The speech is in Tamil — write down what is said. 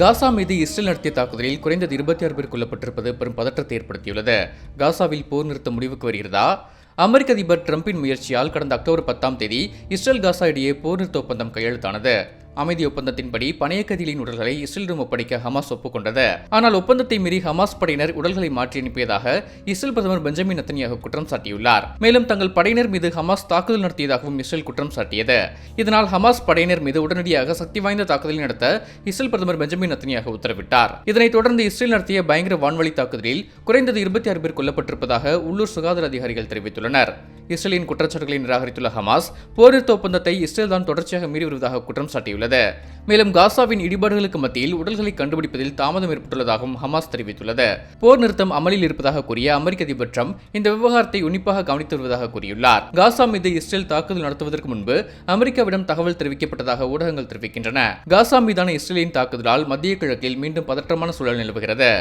காசா மீது இஸ்ரேல் நடத்திய தாக்குதலில் குறைந்தது இருபத்தி ஆறு பேர் கொல்லப்பட்டிருப்பது பெரும் பதற்றத்தை ஏற்படுத்தியுள்ளது. காசாவில் போர் நிறுத்த முடிவுக்கு வருகிறதா? அமெரிக்க அதிபர் டிரம்பின் முயற்சியால் கடந்த அக்டோபர் பத்தாம் தேதி இஸ்ரேல் காசா இடையே போர் நிறுத்த ஒப்பந்தம் கையெழுத்தானது? அமைதி ஒப்பந்தத்தின்படி பணைய உடல்களை இஸ்ரேலிடம் ஒப்படைக்க ஹமாஸ் ஒப்புக்கொண்டது. ஆனால் ஒப்பந்தத்தை மீறி ஹமாஸ் படையினர் உடல்களை மாற்றி அனுப்பியதாக இஸ்ரேல் பிரதமர் பெஞ்சமின் நத்தனியாக குற்றம் சாட்டியுள்ளார். மேலும் தங்கள் படையினர் மீது ஹமாஸ் தாக்குதல் நடத்தியதாகவும் இஸ்ரேல் குற்றம் சாட்டியது. இதனால் ஹமாஸ் படையினர் மீது உடனடியாக சக்தி வாய்ந்த தாக்குதலை நடத்த இஸ்ரேல் பிரதமர் பெஞ்சமின் நத்தனியாக உத்தரவிட்டார். இதனைத் தொடர்ந்து இஸ்ரேல் நடத்திய பயங்கர வான்வழி தாக்குதலில் குறைந்தது இருபத்தி ஆறு பேர் கொல்லப்பட்டிருப்பதாக உள்ளூர் சுகாதார அதிகாரிகள் தெரிவித்துள்ளனர். இஸ்ரேலின் குற்றச்சாட்டுகளை நிராகரித்துள்ள ஹமாஸ் போர் நிறுத்த ஒப்பந்தத்தை இஸ்ரேல் தான் தொடர்ச்சியாக மீறி வருவதாக குற்றம் சாட்டியுள்ளது. மேலும் காசாவின் இடிபாடுகளுக்கு மத்தியில் உடல்களை கண்டுபிடிப்பதில் தாமதம் ஏற்பட்டுள்ளதாகவும் ஹமாஸ் தெரிவித்துள்ளது. போர் நிறுத்தம் அமலில் இருப்பதாக கூறிய அமெரிக்க அதிபர் ட்ரம்ப் இந்த விவகாரத்தை உன்னிப்பாக கவனித்து வருவதாக கூறியுள்ளார். காசா மீது இஸ்ரேல் தாக்குதல் நடத்துவதற்கு முன்பு அமெரிக்காவிடம் தகவல் தெரிவிக்கப்பட்டதாக ஊடகங்கள் தெரிவிக்கின்றன. காசா மீதான இஸ்ரேலின் தாக்குதலால் மத்திய கிழக்கில் மீண்டும் பதற்றமான சூழல் நிலவுகிறது.